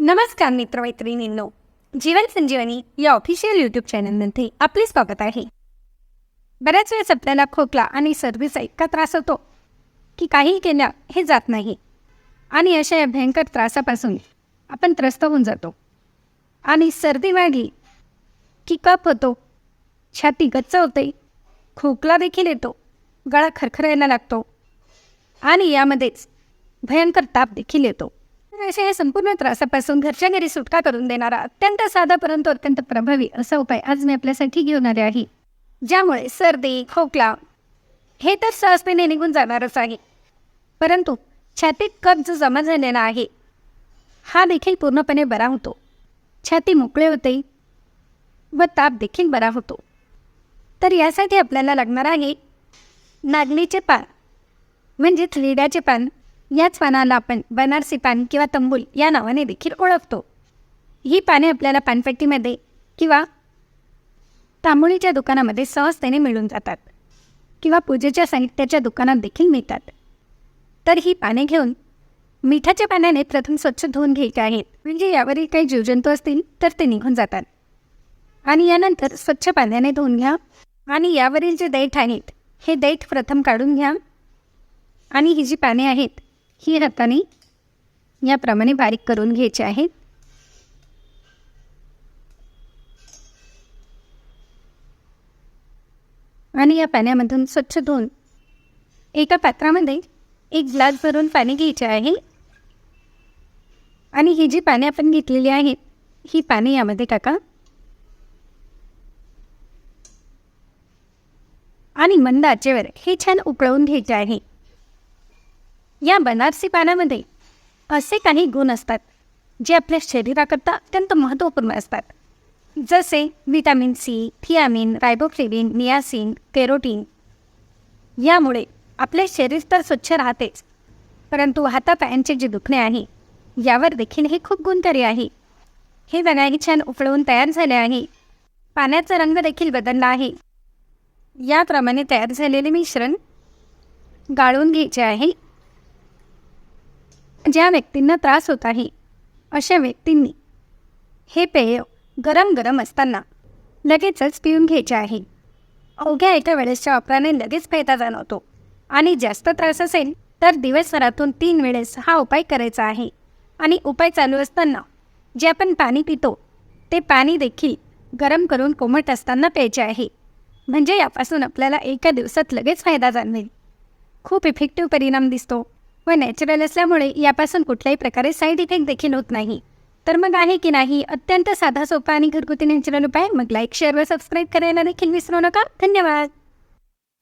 नमस्कार मित्रमैत्रिणींनो जीवन संजीवनी या official YouTube चॅनलमध्ये आपले स्वागत आहे. बऱ्याच वेळेस आपल्याला खोकला आणि सर्दीचा इतका त्रास होतो की काहीही केल्या हे जात नाही आणि अशा या भयंकर त्रासापासून आपण त्रस्त होऊन जातो. आणि सर्दी वाढली की कप होतो छाती गच्च होते खोकला देखील येतो गळा खरखरायला लागतो. आणि यामध्येच भयंकर ताप देखील येतो. तर अशा या संपूर्ण त्रासापासून घरच्या घरी सुटका करून देणारा अत्यंत साधा परंतु अत्यंत प्रभावी असा उपाय आज मी आपल्यासाठी घेऊन आले आहे. ज्यामुळे सर्दी खोकला हे तर सहजतेने निघून जाणारच आहे. परंतु छातीत कप जो जमा झालेला आहे हा देखील पूर्णपणे बरा होतो. छाती मोकळे होते व ताप देखील बरा होतो. तर यासाठी आपल्याला लागणार आहे नागलीचे पान म्हणजेच लिड्याचे पान याच पानाला आपण बनारसी पान किंवा तंबूल या नावाने देखील ओळखतो. ही पाने आपल्याला पानपट्टीमध्ये किंवा तांबोळीच्या दुकानामध्ये सहजतेने मिळून जातात किंवा पूजेच्या साहित्याच्या दुकानात देखील मिळतात. तर ही पाने घेऊन मिठाच्या पाण्याने प्रथम स्वच्छ धुवून घ्यायचे आहेत. म्हणजे यावरील काही जीवजंतू असतील तर ते निघून जातात. आणि यानंतर स्वच्छ पाण्याने धुवून घ्या. आणि यावरील जे दैठ आहेत हे देठ प्रथम काढून घ्या. आणि ही जी पाने आहेत ही हाताने याप्रमाणे बारीक करून घ्यायची आहेत. आणि या पाण्यामधून स्वच्छ धुवून एका पात्रामध्ये एक ग्लास भरून पाणी घ्यायचे आहे. आणि ही जी पाने आपण घेतलेली आहेत ही पाने यामध्ये टाका. आणि मंद आचेवर हे छान उकळवून घ्यायचे आहे. या बनारसी पानामध्ये असे काही गुण असतात जे आपल्या शरीराकरता अत्यंत महत्त्वपूर्ण असतात. जसे vitamin C thiamine riboflavin niacin carotene. यामुळे आपले शरीर तर स्वच्छ राहतेच परंतु हातापायांचे जे दुखणे आहे यावर देखील हे खूप गुणकारी आहे. हे बघा हे छान उकळवून तयार झाले आहे. पाण्याचा रंग देखील बदलला आहे. याप्रमाणे तयार झालेले मिश्रण गाळून घ्यायचे आहे. ज्या व्यक्तींना त्रास होत आहे अशा व्यक्तींनी हे पेय गरम गरम असताना लगेचच पिऊन घ्यायचे आहे. अवघ्या एका वेळेसच्या वापराने लगेच फायदा जाणवतो आणि जास्त त्रास असेल तर दिवसभरातून तीन वेळेस हा उपाय करायचा आहे आणि उपाय चालू असताना जे आपण पाणी पितो ते पाणी देखील गरम करून कोमट असताना प्यायचे आहे. म्हणजे यापासून आपल्याला एका दिवसात लगेच फायदा जाणवेल. खूप इफेक्टिव्ह परिणाम दिसतो व नॅचरल असल्यामुळे यापासून कुठल्याही प्रकारे साईड इफेक्ट देखील होत नाही. तर मग आहे की नाही? अत्यंत साधा सोपा आणि घरगुती नॅचरल उपाय. मग लाईक शेअर व सबस्क्राईब करायला देखील विसरू नका. धन्यवाद.